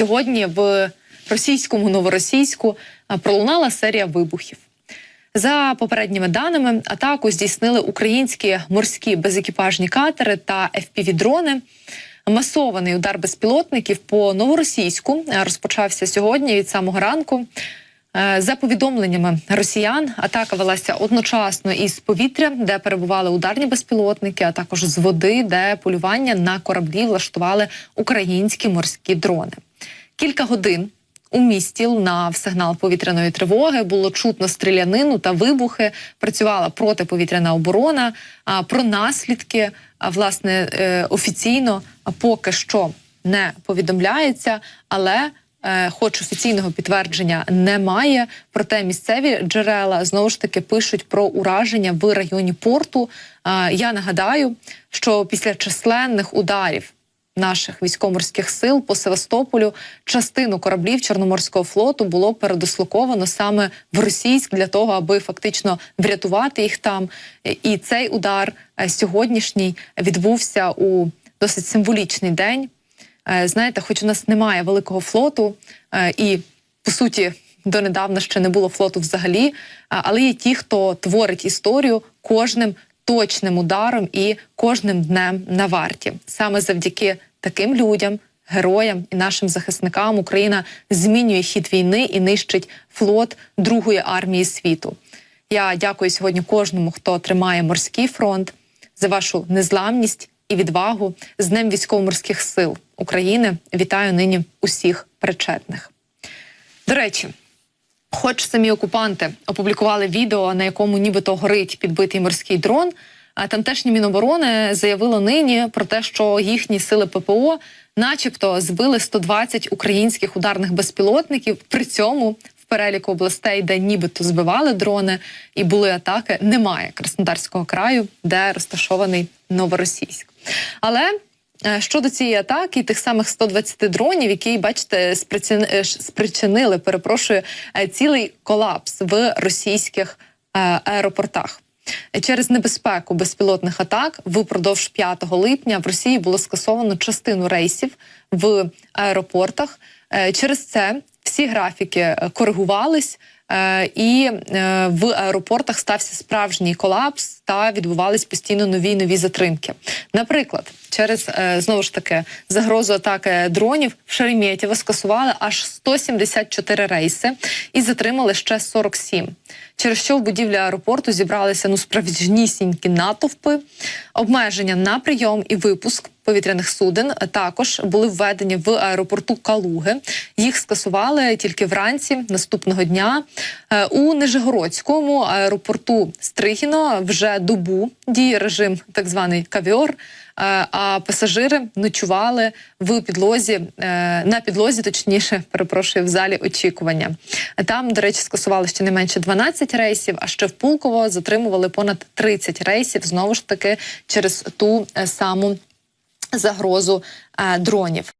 Сьогодні в російському новоросійську пролунала серія вибухів. За попередніми даними, атаку здійснили українські морські безекіпажні катери та FPV-дрони. Масований удар безпілотників по новоросійську розпочався сьогодні від самого ранку. Е, За повідомленнями росіян, атака велася одночасно із повітря, де перебували ударні безпілотники, а також з води, де полювання на кораблі влаштували українські морські дрони. Кілька годин у місті лунав сигнал повітряної тривоги. Було чутно стрілянину та вибухи. Працювала протиповітряна оборона. А про наслідки власне е, офіційно поки що не повідомляється, але. е, Хоч офіційного підтвердження немає, проте місцеві джерела знову ж таки пишуть про ураження в районі порту. Я нагадаю, що після численних ударів наших військово-морських сил по Севастополю частину кораблів Чорноморського флоту було передислоковано саме в Російськ для того, аби фактично врятувати їх там. І цей удар е, сьогоднішній відбувся у досить символічний день. Е, Знаєте, хоч у нас немає великого флоту, е, і по суті донедавна ще не було флоту взагалі, але є ті, хто творить історію кожним точним ударом і кожним днем на варті. Саме завдяки таким людям, героям і нашим захисникам Україна змінює хід війни і нищить флот Другої армії світу. Я дякую сьогодні кожному, хто тримає морський фронт за вашу незламність і відвагу з Днем військово-морських сил України. Вітаю нині усіх причетних. До речі, хоч самі окупанти опублікували відео, на якому нібито горить підбитий морський дрон. а Тамтешні міноборони заявило нині про те, що їхні сили ППО, начебто, збили 120 українських ударних безпілотників. При цьому в переліку областей, де нібито збивали дрони і були атаки, немає Краснодарського краю, де розташований Новоросійськ. Але Щодо цієї атаки, тих самих 120 дронів, які бачите, е, спричинили, перепрошую, е, цілий колапс в російських е, аеропортах. Е, Через небезпеку безпілотних атак впродовж 5 липня в Росії було скасовано частину рейсів в аеропортах. Е, Через це всі графіки е, коригувались. е, І е, в аеропортах стався справжній колапс та відбувались постійно нові нові затримки. Наприклад, через е, знову ж таки загрозу атаки дронів в Шереметьєво скасували аж 174 рейси і затримали ще 47. Через що в будівлі аеропорту зібралися ну справжнісінькі натовпи. Обмеження на прийом і випуск повітряних суден також були введені в аеропорту Калуги. Їх скасували тільки вранці наступного дня. Е, У Нижегородському аеропорту Стригіно вже добу діє режим так званий кавіор. Е, А пасажири ночували в підлозі е, на підлозі, точніше, перепрошую, в залі очікування. Там, до речі, скасували щонайменше 12 рейсів, а ще в Пулково затримували понад 30 рейсів знову ж таки через ту е, саму загрозу дронів.